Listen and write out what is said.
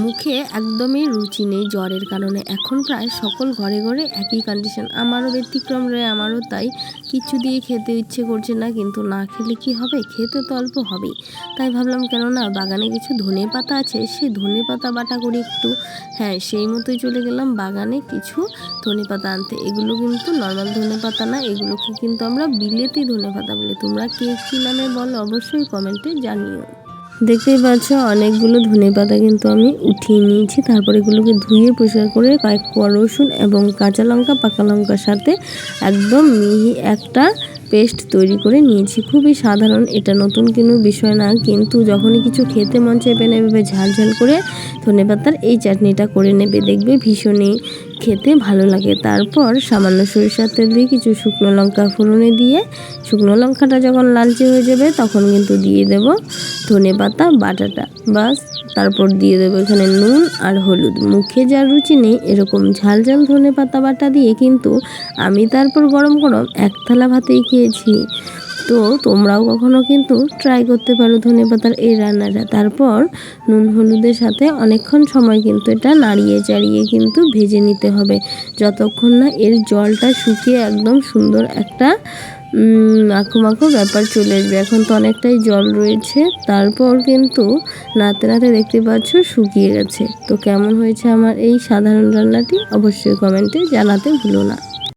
মুখে একদমই রুচি নেই জ্বরের কারণে। এখন প্রায় সকল ঘরে ঘরে একই কন্ডিশন আমারও ব্যতিক্রম রয়ে আমারও তাই। কিছু দিয়ে খেতে ইচ্ছে করছে না, কিন্তু না খেলে কি হবে? খেতে তো অল্প হবেই। তাই ভাবলাম কেন না বাগানে কিছু ধনে পাতা আছে, সেই ধনে পাতা বাটা করি একটু হ্যাঁ সেই মতোই চলে গেলাম বাগানে কিছু ধনে পাতা আনতে। এগুলো কিন্তু নর্মাল ধনে পাতা না, এগুলোকে কিন্তু আমরা বিলেতি ধনে পাতা বলি। তোমরা কে কী নামে বলো, অবশ্যই কমেন্টে জানিও। দেখতেই পাচ্ছ, অনেকগুলো ধনে পাতা কিন্তু আমি উঠিয়ে নিয়েছি। তারপর এগুলোকে ধুয়ে পরিষ্কার করে কয়েক কোয়া রসুন এবং কাঁচা লঙ্কা, পাকা লঙ্কার সাথে একদম মিহি একটা পেস্ট তৈরি করে নিয়েছি। খুবই সাধারণ, এটা নতুন কোনো বিষয় না, কিন্তু যখনই কিছু খেতে মন চাইবে না, এভাবে ঝাল ঝাল করে ধনে পাতার এই চাটনিটা করে নেবে, দেখবে ভীষণই খেতে ভালো লাগে। তারপর সামান্য সরিষার তেল দিয়ে কিছু শুকনো লঙ্কা ফোড়নে দিয়ে, শুকনো লঙ্কাটা যখন লালচে হয়ে যাবে তখন কিন্তু দিয়ে দেব ধনে পাতা, বাটাটা। বাস, তারপর দিয়ে দেবো এখানে নুন আর হলুদ। মুখে যা রুচি নেই, এরকম ঝাল ঝাল ধনে পাতা বাটা দিয়ে কিন্তু আমি তারপর গরম গরম এক থালা ভাতেই খেয়েছি। তো তোমরাও কখনো কিন্তু ট্রাই করতে পারো ধনে পাতার এই রান্নাটা। তারপর নুন হলুদের সাথে অনেকক্ষণ সময় কিন্তু এটা নাড়িয়ে চাড়িয়ে কিন্তু ভেজে নিতে হবে। যতক্ষণ না এর জলটা শুকিয়ে একদম সুন্দর একটা মাখো মাখো ব্যাপার চলে আসবে। এখন তো অনেকটাই জল রয়েছে, তারপর কিন্তু নাতে নাতে দেখতে পাচ্ছ শুকিয়ে গেছে। তো কেমন হয়েছে আমার এই সাধারণ রান্নাটি অবশ্যই কমেন্টে জানাতে ভুলো না।